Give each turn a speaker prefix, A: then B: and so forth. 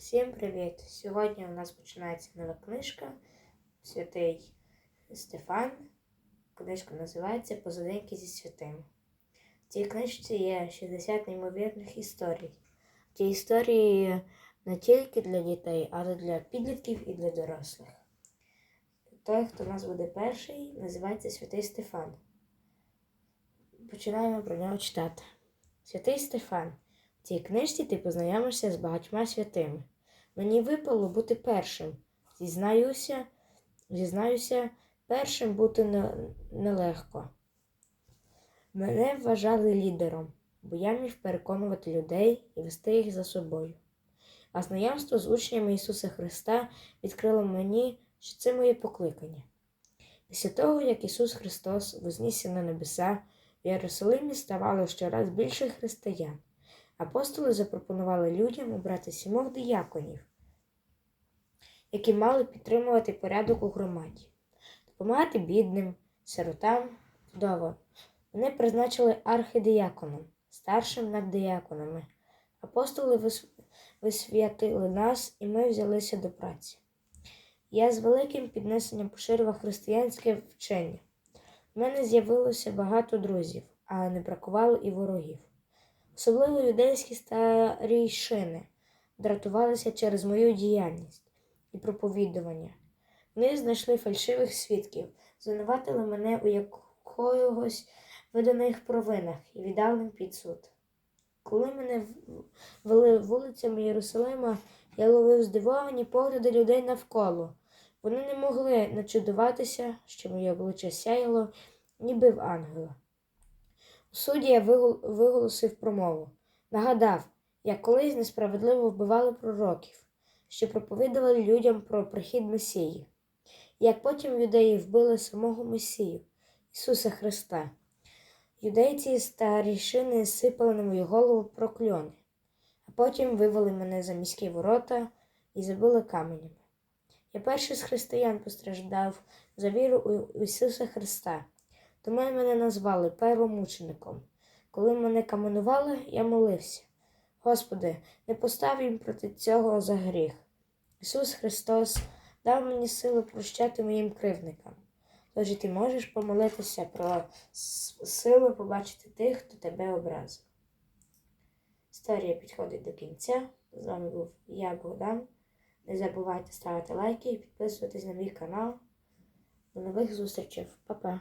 A: Всім привіт! Сьогодні у нас починається нова книжка Святий Стефан. Книжка називається Позадинки зі святим. В цій книжці є 60 неймовірних історій. Ці історії не тільки для дітей, але для підлітків і для дорослих. Той, хто у нас буде перший, називається Святий Стефан. Починаємо про нього читати. Святий Стефан. В цій книжці ти познайомишся з багатьма святими. Мені випало бути першим. Зізнаюся, зізнаюся, першим бути не- нелегко. Мене вважали лідером, бо я міг переконувати людей і вести їх за собою. А знайомство з учнями Ісуса Христа відкрило мені, що це моє покликання. Після того, як Ісус Христос вознісся на небеса, в Єрусалимі ставало щораз більше християн. Апостоли запропонували людям обрати сімох дияконів, які мали підтримувати порядок у громаді, допомагати бідним, сиротам, вдовам. Вони призначили архидияконом, старшим над дияконами. Апостоли висвятили нас, і ми взялися до праці. Я з великим піднесенням поширював християнське вчення. У мене з'явилося багато друзів, але не бракувало і ворогів. Особливо юдейські старійшини дратувалися через мою діяльність і проповідування. Вони знайшли фальшивих свідків, звинуватили мене у якогось виданих провинах і віддали під суд. Коли мене вели вулицями Єрусалима, я ловив здивовані погляди людей навколо. Вони не могли начудуватися, що моє обличчя сяяло, ніби в ангела. У суді я виголосив промову. Нагадав, як колись несправедливо вбивали пророків, що проповідували людям про прихід Месії, як потім юдеї вбили самого Месію, Ісуса Христа. Юдейці старішини сипали на мою голову прокльони, а потім вивели мене за міські ворота і забили каменями. Я перший з християн постраждав за віру у Ісуса Христа. Тому мене назвали первомучеником. Коли мене каменували, я молився. Господи, не постав їм проти цього за гріх. Ісус Христос дав мені силу прощати моїм кривникам. Тож ти можеш помолитися про силу побачити тих, хто тебе образив. Історія підходить до кінця. З вами був я, Богдан. Не забувайте ставити лайки і підписуватись на мій канал. До нових зустрічей. Па-па!